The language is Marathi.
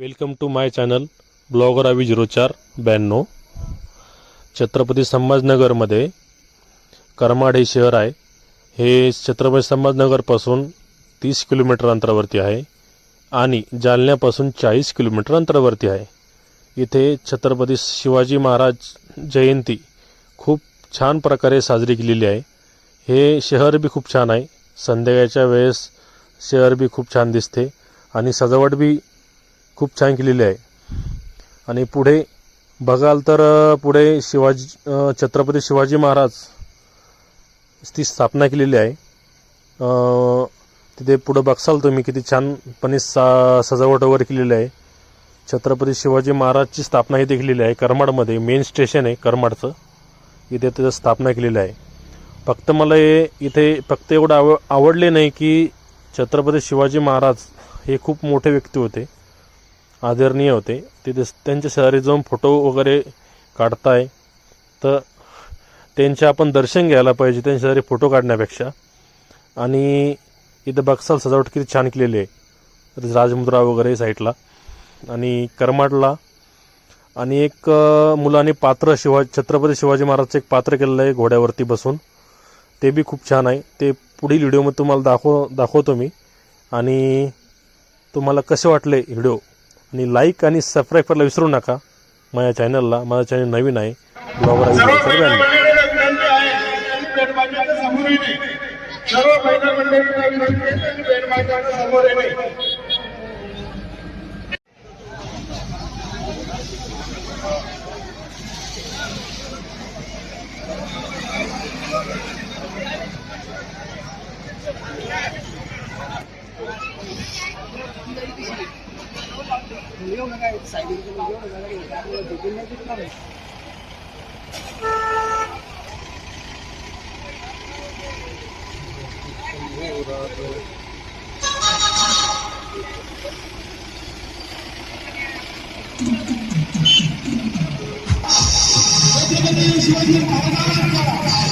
Welcome to my channel blogger आवी झिरो चार ब्याण्णव. छत्रपती संभाजनगरमध्ये करमाड हे शहर आहे. हे छत्रपती संभाजनगरपासून तीस किलोमीटर अंतरावरती आहे आणि जालन्यापासून चाळीस किलोमीटर अंतरावरती आहे. इथे छत्रपती शिवाजी महाराज जयंती खूप छान प्रकारे साजरी केलेली आहे. हे शहर बी खूप छान आहे. संध्याकाळच्या वेळेस शहर बी खूप छान दिसते आणि सजावट बी खूप छान केलेली आहे. आणि पुढे बघाल तर पुढे शिवाजी छत्रपती शिवाजी महाराज ती स्थापना केलेली आहे. तिथे पुढं बघसाल तुम्ही किती छानपणे सा सजावट वगैरे केलेली आहे. छत्रपती शिवाजी महाराजची स्थापना इथे केलेली आहे करमाडमध्ये. मेन स्टेशन आहे करमाडचं. इथे त्याचं स्थापना केलेली आहे. फक्त मला हे इथे फक्त एवढं आव आवडले नाही की छत्रपती शिवाजी महाराज हे खूप मोठे व्यक्ती होते. आदरणीय होते. तिथे त्यांच्या शहरी जाऊन फोटो वगैरे काढताय. तर त्यांचे आपण दर्शन घ्यायला पाहिजे त्यांच्या शहरी फोटो काढण्यापेक्षा. आणि इथं बक्साल सजावट किती छान केलेली आहे. राजमुद्रा वगैरे साईडला. आणि करमाडला. आणि एक मुलाने पात्र शिवा छत्रपती शिवाजी महाराजचं एक पात्र केलेलं आहे घोड्यावरती बसून. ते बी खूप छान आहे. ते पुढील व्हिडिओमध्ये तुम्हाला दाखव दाखवतो मी. आणि तुम्हाला कसे वाटले व्हिडिओ आणि लाईक आणि सबस्क्राईब करायला विसरू नका. माझ्या चॅनलला माझं चॅनल नवीन आहे. ब्लॉगर உபயோகங்கள் சைவத்தின் உபயோகங்களை எல்லாருமே விபின்ன விதம் Thank you.